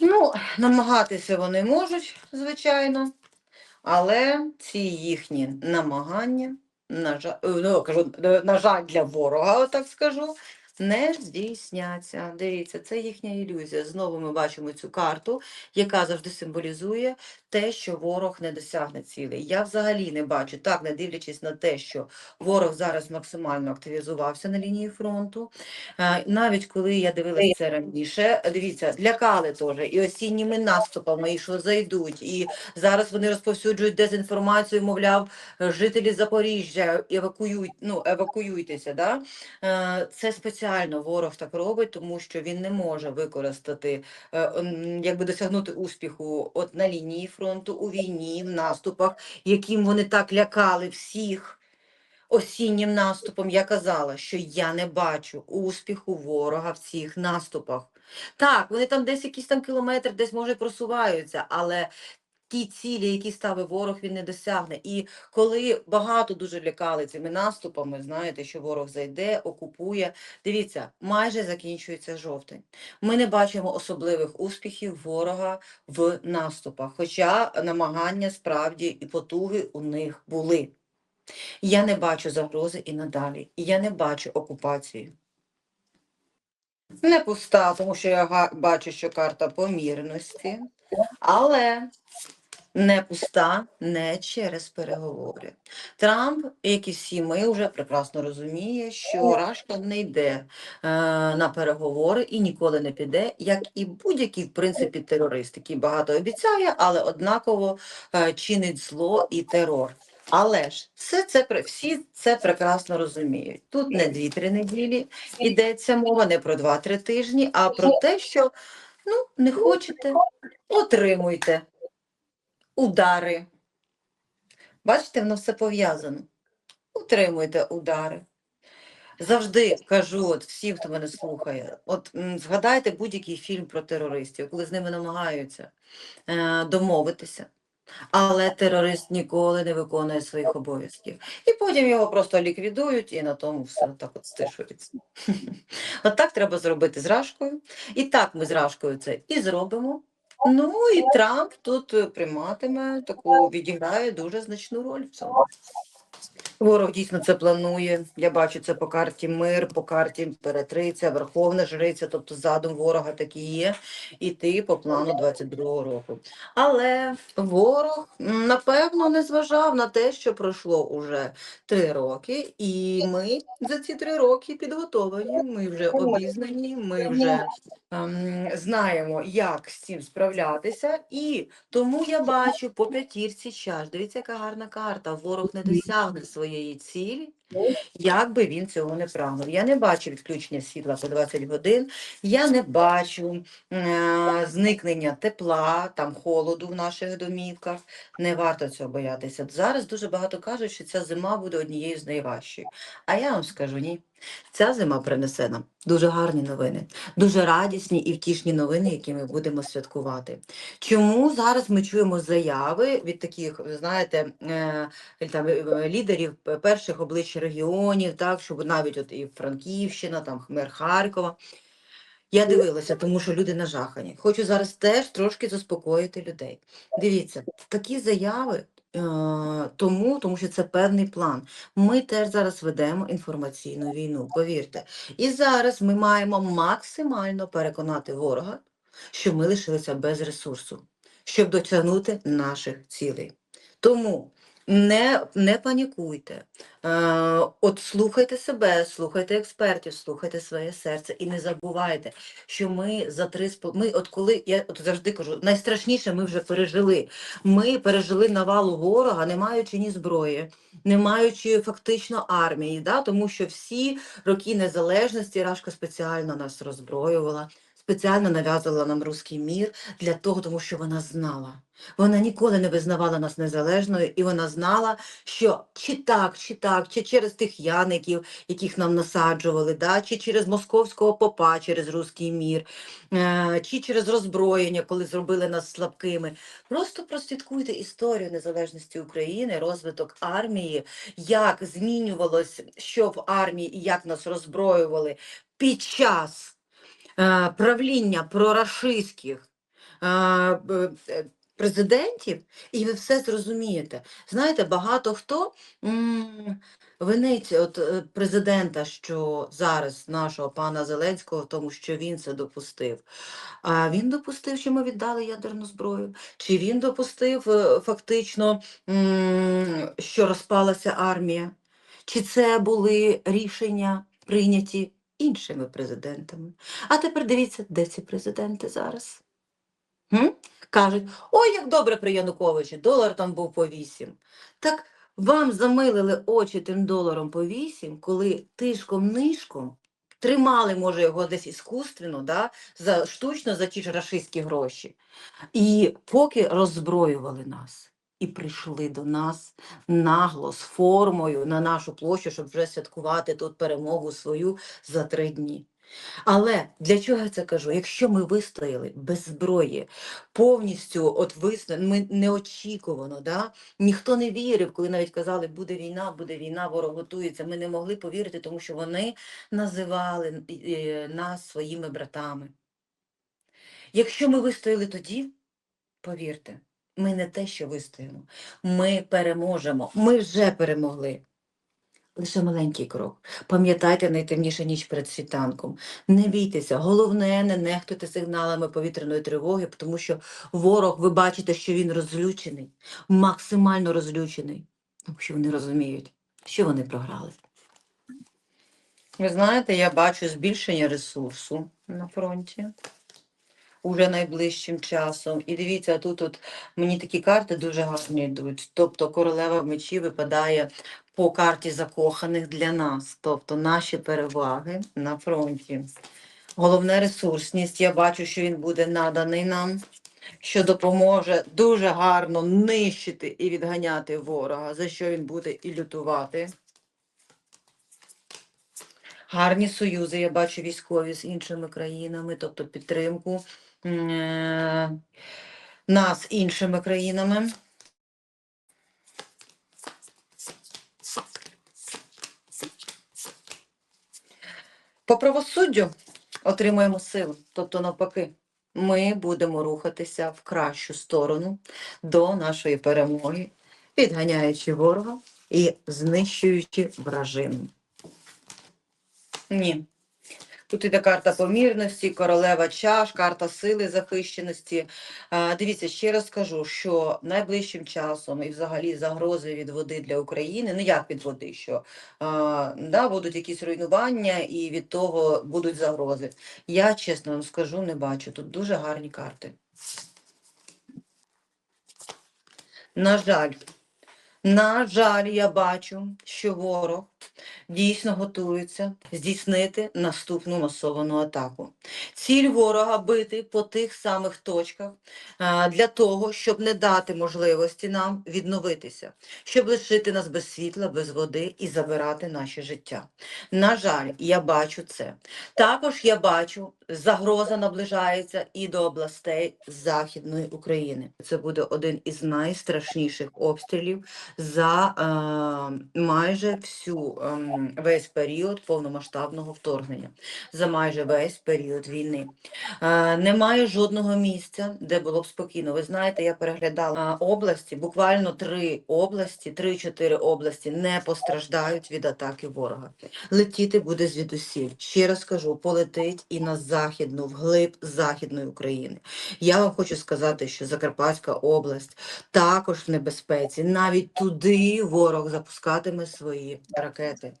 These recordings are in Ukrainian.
Ну, намагатися вони можуть, звичайно, але ці їхні намагання, на жаль, ну, кажу, е, на жаль, для ворога, отак скажу, не здійсняться. Дивіться, це їхня ілюзія. Знову ми бачимо цю карту, яка завжди символізує те, що ворог не досягне цілей. Я взагалі не бачу, так, не дивлячись на те, що ворог зараз максимально активізувався на лінії фронту. Е, Навіть коли я дивилася це раніше, дивіться, лякали теж і осінніми наступами, і що зайдуть, і зараз вони розповсюджують дезінформацію, мовляв, жителі Запоріжжя евакуюють, ну, евакуюйтеся. Да? Е, Це спеціально ворог так робить, тому що він не може використати, е, якби досягнути успіху от на лінії фронту, у війні, в наступах, яким вони так лякали всіх осіннім наступом я казала, що я не бачу успіху ворога в цих наступах. Так, вони там десь якісь там кілометр, десь може просуваються, але ті цілі, які ставив ворог, він не досягне. І коли багато дуже лякали цими наступами, знаєте, що ворог зайде, окупує. Дивіться, майже закінчується жовтень. Ми не бачимо особливих успіхів ворога в наступах, хоча намагання справді і потуги у них були. Я не бачу загрози і надалі. Я не бачу окупації. Не пуста, тому що я бачу, що карта помірності, але не пуста не через переговори. Трамп, як і всі ми, вже прекрасно розуміє, що Рашка не йде е, на переговори і ніколи не піде, як і будь-який, в принципі, терорист, який багато обіцяє, але однаково е, чинить зло і терор. Але ж все це всі це прекрасно розуміють. Тут не 2-3 неділі йдеться мова, не про 2-3 тижні, а про те, що ну не хочете, отримуйте удари. Бачите, воно все пов'язано. Утримуйте удари. Завжди кажу, от всім, хто мене слухає, от згадайте будь-який фільм про терористів, коли з ними намагаються е, домовитися. Але терорист ніколи не виконує своїх обов'язків. І потім його просто ліквідують, і на тому все так от стишується. От так треба зробити з Рашкою. І так ми з Рашкою це і зробимо. Ну і Трамп тут е, прийматиме таку, відіграє дуже значну роль в цьому. Ворог дійсно це планує. Я бачу це по карті мир, по карті імператриця, верховна жриця, тобто задум ворога такий є, іти по плану 22-го року. Але ворог напевно не зважав на те, що пройшло уже три роки, і ми за ці три роки підготовлені. Ми вже обізнані, ми вже ем, знаємо, як з цим справлятися. І тому я бачу по п'ятірці чаш. Дивіться, яка гарна карта. Ворог не досягне своєї цілі, як би він цього не прагнув. Я не бачу відключення світла по 20 годин, я не бачу е, зникнення тепла, там холоду в наших домівках. Не варто цього боятися. Зараз дуже багато кажуть, що ця зима буде однією з найважчих. А я вам скажу ні. Ця зима принесе нам дуже гарні новини, дуже радісні і втішні новини, які ми будемо святкувати. Чому зараз ми чуємо заяви від таких, ви знаєте, е, там, е, лідерів перших облич регіонів, так, щоб навіть от і Франківщина, там мер Харкова. Я дивилася, тому що люди нажахані. Хочу зараз теж трошки заспокоїти людей. Дивіться, такі заяви. Е, Тому, тому що це певний план. Ми теж зараз ведемо інформаційну війну, повірте. І зараз ми маємо максимально переконати ворога, що ми лишилися без ресурсу, щоб досягнути наших цілей. Тому не, не панікуйте. Е, от слухайте себе, слухайте експертів, слухайте своє серце і не забувайте, що ми за три ми от коли я от завжди кажу, найстрашніше ми вже пережили. Ми пережили навалу ворога, не маючи ні зброї, не маючи фактично армії, да? тому що всі роки незалежності Рашка спеціально нас роззброювала, спеціально нав'язувала нам руський мір для того, тому що вона знала. Вона ніколи не визнавала нас незалежною, і вона знала, що чи так, чи так, чи через тих яників, яких нам насаджували, да, чи через московського попа, через руський мір, е, чи через роззброєння, коли зробили нас слабкими. Просто прослідкуйте історію незалежності України, розвиток армії, як змінювалось, що в армії і як нас роззброювали під час правління прорашистських б- е, президентів, і ви все зрозумієте. Знаєте, багато хто винить от, е, президента, що зараз нашого пана Зеленського, тому, що він це допустив. А він допустив, що ми віддали ядерну зброю? Чи він допустив е, фактично, що розпалася армія? Чи це були рішення прийняті іншими президентами? А тепер дивіться, де ці президенти зараз? М? Кажуть, ой, як добре при Януковичі, долар там був по 8. Так вам замилили очі тим доларом по 8, коли тишком-нишком тримали, може, його десь іскусственно, да, за, штучно за ті ж рашистські гроші. І поки роззброювали нас. І прийшли до нас нагло з формою на нашу площу, щоб вже святкувати тут перемогу свою за три дні. Але для чого я це кажу? Якщо ми вистояли без зброї, повністю от вистояли, ми неочікувано, да? ніхто не вірив, коли навіть казали, буде війна, буде війна, ворог готується. Ми не могли повірити, тому що вони називали нас своїми братами. Якщо ми вистояли тоді, повірте, ми не те, що вистоїмо, ми переможемо, ми вже перемогли. Лише маленький крок. Пам'ятайте найтемніша ніч перед світанком. Не бійтеся. Головне, не нехтуйте сигналами повітряної тривоги, тому що ворог, ви бачите, що він розлючений, максимально розлючений, тому що вони розуміють, що вони програли. Ви знаєте, я бачу збільшення ресурсу на фронті уже найближчим часом. І дивіться, тут от мені такі карти дуже гарні йдуть. Тобто королева мечі випадає по карті закоханих для нас, тобто наші переваги на фронті. Головне ресурсність. Я бачу, що він буде наданий нам, що допоможе дуже гарно нищити і відганяти ворога, за що він буде і лютувати. Гарні союзи, я бачу військові з іншими країнами, тобто підтримку нас іншими країнами. По правосуддю отримуємо силу, тобто навпаки, ми будемо рухатися в кращу сторону до нашої перемоги, відганяючи ворога і знищуючи вражину. Ні. Тут іде карта помірності, королева чаш, карта сили захищеності. Дивіться, ще раз скажу, що найближчим часом і взагалі загрози від води для України, ну як від води, що да, будуть якісь руйнування і від того будуть загрози. Я, чесно вам скажу, не бачу. Тут дуже гарні карти. На жаль, на жаль, я бачу, що ворог дійсно готується здійснити наступну масовану атаку. Ціль ворога бити по тих самих точках для того, щоб не дати можливості нам відновитися, щоб лишити нас без світла, без води і забирати наше життя. На жаль, я бачу це. Також я бачу, загроза наближається і до областей Західної України. Це буде один із найстрашніших обстрілів за е, майже всю весь період повномасштабного вторгнення, за майже весь період війни. Е, немає жодного місця, де було б спокійно. Ви знаєте, я переглядала е, області, буквально три області, три-чотири області не постраждають від атаки ворога. Летіти буде звідусіль. Ще раз кажу, полетить і на західну, вглиб Західної України. Я вам хочу сказати, що Закарпатська область також в небезпеці. Навіть туди ворог запускатиме свої ракети. Espérate.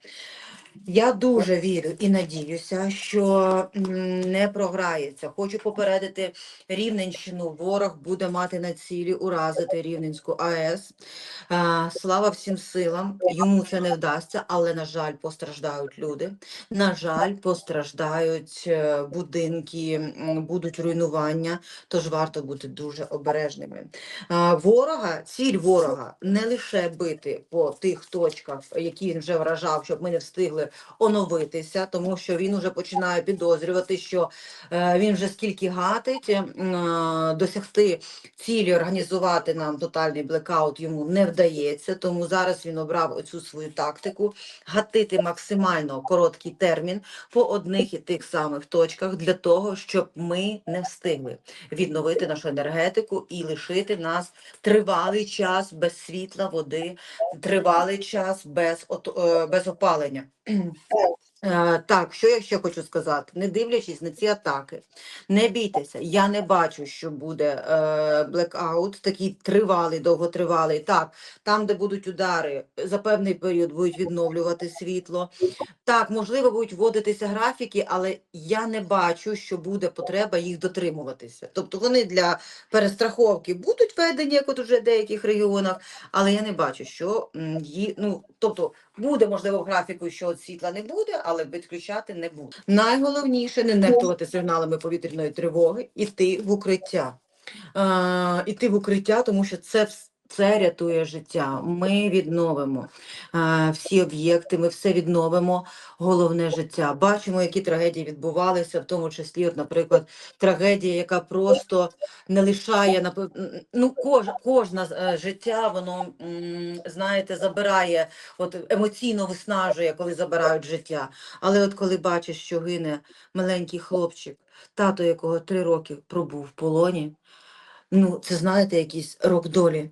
Я дуже вірю і надіюся, що не програється. Хочу попередити Рівненщину. Ворог буде мати на цілі уразити Рівненську АЕС. Слава всім силам. Йому це не вдасться, але на жаль, постраждають люди. На жаль, постраждають е, будинки, будуть руйнування. Тож варто бути дуже обережними. Ворога, ціль ворога не лише бити по тих точках, які він вже вражав, щоб ми не встигли оновитися, тому що він вже починає підозрювати, що е, він вже скільки гатить, е, досягти цілі організувати нам тотальний блекаут йому не вдається. Тому зараз він обрав оцю свою тактику гатити максимально короткий термін по одних і тих самих точках для того, щоб ми не встигли відновити нашу енергетику і лишити нас тривалий час без світла, води, тривалий час без, е, без опалення. Е, Так, що я ще хочу сказати, не дивлячись на ці атаки, не бійтеся, я не бачу, що буде е, блекаут, такий тривалий, довготривалий. Так, там, де будуть удари, за певний період будуть відновлювати світло. Так, можливо, будуть вводитися графіки, але я не бачу, що буде потреба їх дотримуватися. Тобто вони для перестраховки будуть введені, як от уже в деяких регіонах, але я не бачу, що м, ну, тобто буде, можливо, графіку, що світла не буде, але відключати не буде. Найголовніше не нехтувати сигналами повітряної тривоги, іти в укриття. Іти в укриття, тому що це вс- це рятує життя. Ми відновимо е, всі об'єкти, ми все відновимо. Головне життя. Бачимо, які трагедії відбувалися, в тому числі, от, наприклад, трагедія, яка просто не лишає ну, кож, кожна з- е, життя, воно знаєте, забирає, от емоційно виснажує, коли забирають життя. Але от коли бачиш, що гине маленький хлопчик, тато якого три роки пробув в полоні, ну це знаєте, якийсь рок долі.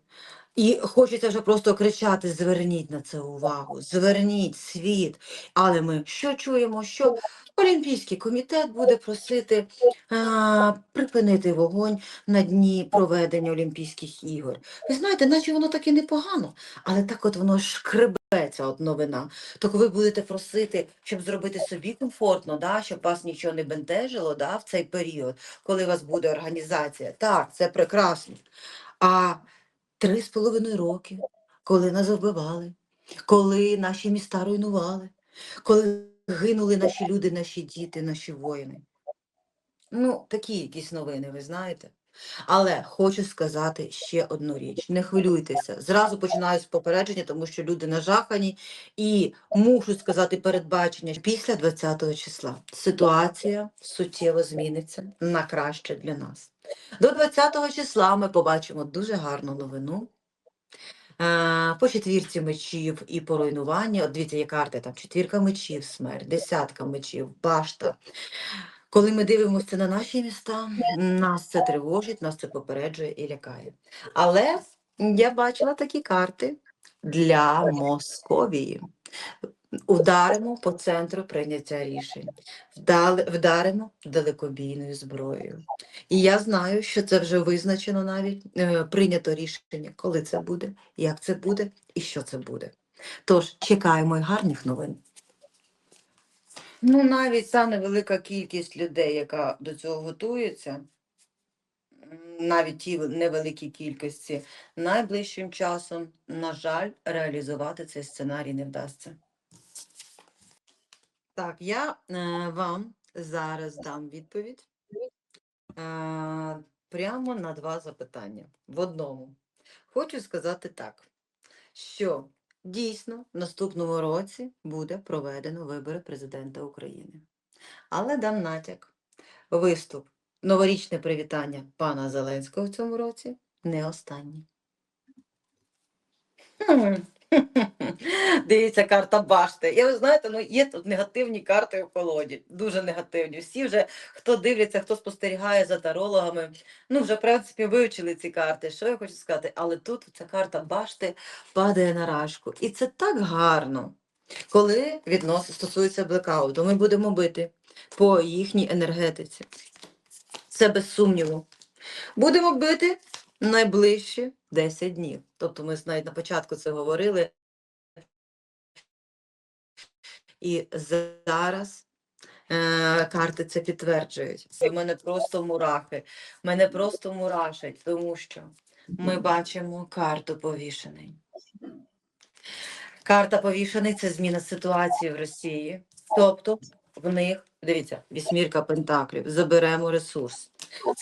І хочеться вже просто кричати: зверніть на це увагу, зверніть світ. Але ми що чуємо? Що Олімпійський комітет буде просити а, припинити вогонь на дні проведення Олімпійських ігор. Ви знаєте, наче воно таке непогано, але так от воно шкребеться от новина. То ви будете просити, щоб зробити собі комфортно, да, щоб вас нічого не бентежило да, в цей період, коли у вас буде організація. Так, це прекрасно. А три з половиною роки, коли нас вбивали, коли наші міста руйнували, коли гинули наші люди, наші діти, наші воїни. Ну, такі якісь новини, ви знаєте. Але хочу сказати ще одну річ: не хвилюйтеся. Зразу починаю з попередження, тому що люди нажахані, і мушу сказати передбачення після 20 числа ситуація суттєво зміниться на краще для нас. До 20 числа ми побачимо дуже гарну новину. Е, По четвірці мечів і по руйнуванню. От дивіться, є карти там четвірка мечів, смерть, десятка мечів, башта. Коли ми дивимося на наші міста, нас це тривожить, нас це попереджує і лякає. Але я бачила такі карти для Московії. Ударимо по центру прийняття рішень, вдаримо далекобійною зброєю. І я знаю, що це вже визначено навіть, е, прийнято рішення, коли це буде, як це буде і що це буде. Тож чекаємо й гарних новин. Ну, навіть та невелика кількість людей, яка до цього готується, навіть ті в- невеликі кількості, найближчим часом, на жаль, реалізувати цей сценарій не вдасться. Так, я е, вам зараз дам відповідь е, прямо на два запитання. В одному. Хочу сказати так, що дійсно в наступному році буде проведено вибори президента України. Але дам натяк. Виступ, новорічне привітання пана Зеленського в цьому році не останній. Дивіться, карта башти. Я ви знаєте, ну є тут негативні карти в колоді, дуже негативні. Всі вже, хто дивиться, хто спостерігає за тарологами, ну вже в принципі вивчили ці карти. Що я хочу сказати? Але тут ця карта башти падає на рашку. І це так гарно, коли віднос стосується блекауту. Ми будемо бити по їхній енергетиці. Це без сумніву. Будемо бити найближчі 10 днів. Тобто ми навіть на початку це говорили. І зараз е, карти це підтверджують. У мене просто мурахи. Мене просто мурашать, тому що ми бачимо карту повішений. Карта повішений це зміна ситуації в Росії. Тобто в них, дивіться, вісьмірка пентаклів, заберемо ресурс.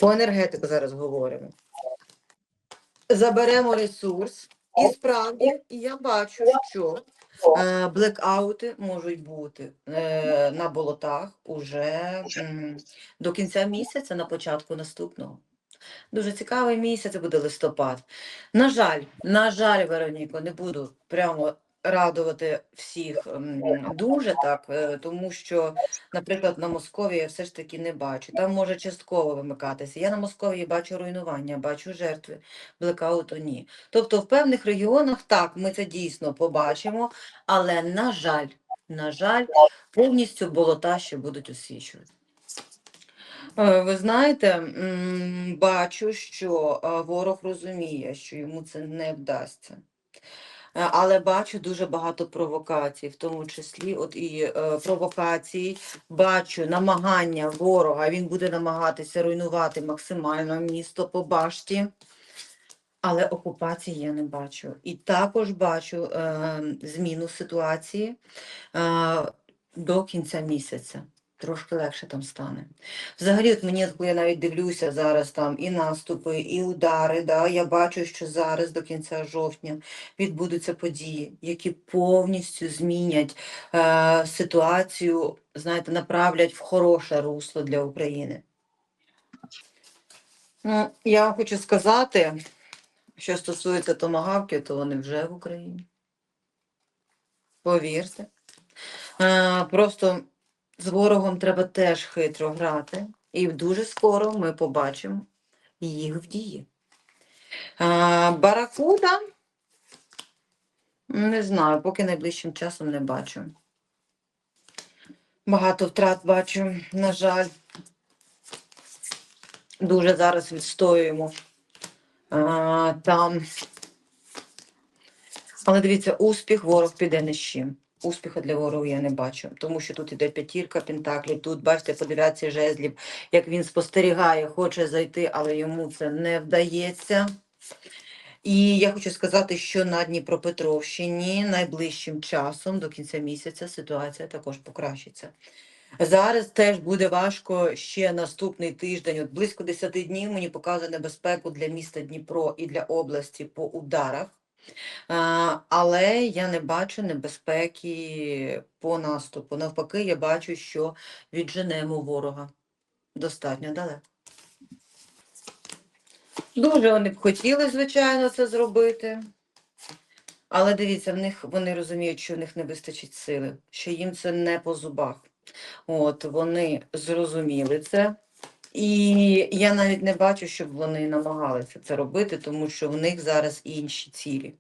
По енергетику зараз говоримо. Заберемо ресурс, і справді я бачу, що Е, Блекаути можуть бути е, на болотах уже м, до кінця місяця, на початку наступного. Дуже цікавий місяць, буде листопад. На жаль, на жаль, Вероніко, не буду прямо радувати всіх дуже так, е, тому що, наприклад, на Московії я все ж таки не бачу. Там може частково вимикатися. Я на Московії бачу руйнування, бачу жертви, блекауту ні. Тобто в певних регіонах так, ми це дійсно побачимо, але на жаль, на жаль, повністю болота ще будуть освічувати. Е, Ви знаєте, бачу, що е, ворог розуміє, що йому це не вдасться. Е, Але бачу дуже багато провокацій, в тому числі от і е, провокації, бачу намагання ворога, він буде намагатися руйнувати максимально місто по башті, але окупації я не бачу. І також бачу е, зміну ситуації е, до кінця місяця. Трошки легше там стане. Взагалі, от мені, коли я навіть дивлюся зараз там і наступи, і удари, да, я бачу, що зараз до кінця жовтня відбудуться події, які повністю змінять е, ситуацію, знаєте, направлять в хороше русло для України. Ну, я хочу сказати, що стосується томагавків, то вони вже в Україні. Повірте. Е, просто з ворогом треба теж хитро грати, і дуже скоро ми побачимо їх в дії. Е, Баракуда, не знаю, поки найближчим часом не бачу. Багато втрат бачу, на жаль. Дуже зараз відстоюємо а, там. Але дивіться, успіх ворог піде не з чим. Успіху для ворогу я не бачу, тому що тут іде п'ятірка пентаклів. Тут, бачите, по дев'ятці жезлів, як він спостерігає, хоче зайти, але йому це не вдається. І я хочу сказати, що на Дніпропетровщині найближчим часом до кінця місяця ситуація також покращиться. Зараз теж буде важко ще наступний тиждень. От близько 10 днів мені показує небезпеку для міста Дніпро і для області по ударах. Але я не бачу небезпеки по наступу. Навпаки, я бачу, що відженемо ворога достатньо далеко. Дуже вони б хотіли, звичайно, це зробити. Але дивіться, в них вони розуміють, що в них не вистачить сили, що їм це не по зубах. От вони зрозуміли це. І я навіть не бачу, щоб вони намагалися це робити, тому що в них зараз інші цілі.